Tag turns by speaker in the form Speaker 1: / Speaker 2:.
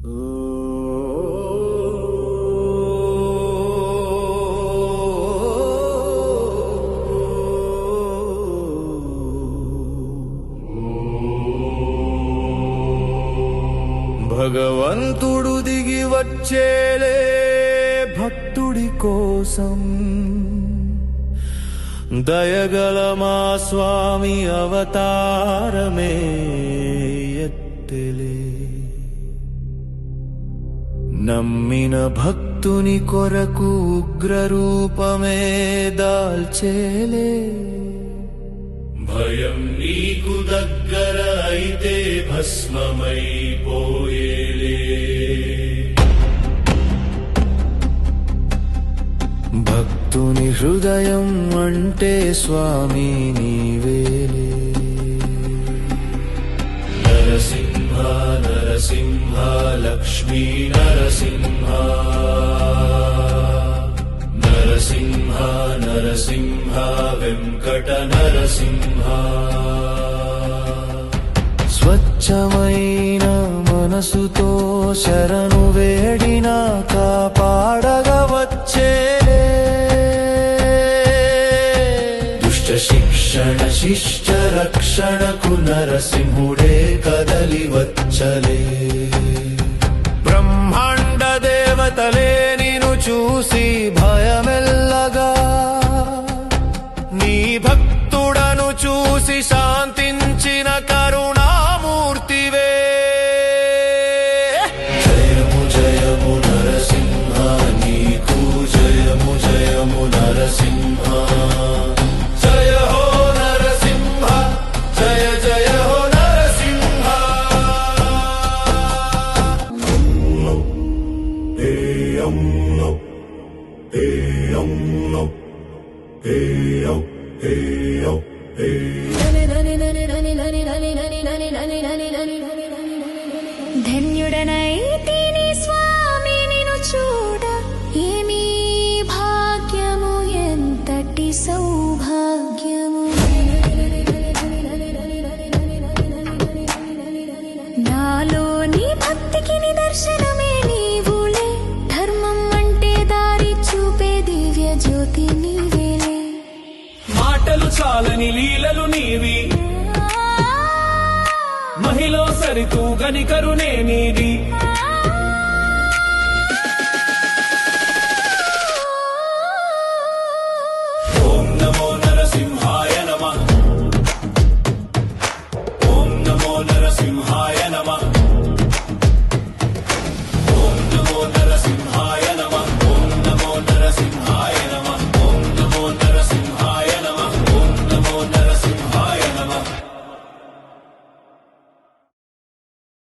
Speaker 1: భగవంతుడు దిగి వచ్చేలే భక్తుడి కోసం. దయగల మా స్వామి అవతారమే ఎత్తలే. నమ్మిన భక్తుని కొరకు ఉగ్ర రూపమే దాల్చేలే. భయం నీకు దగ్గర అయితే భస్మమైపోయేలే భక్తుని హృదయం అంటే స్వామి నీవేలే. లక్ష్మీ నరసింహ నరసింహ నరసింహ వెంకట నరసింహ. స్వచ్ఛమైన మనసుతో శరణు వేడిన కాపాడగా వచ్చే. దుష్ట శిక్షణ శిష్ట రక్షణకు నరసింహుడే కదలి వచ్చలే.
Speaker 2: tê ông lộc tê ông lộc tê ông tê ông tê ധന്യുടനായി
Speaker 3: మాటలు చాలని లీలలు నీవి. మహిళ సరితూ గనికరునే నీది. ఓం నమో నమ. ఓం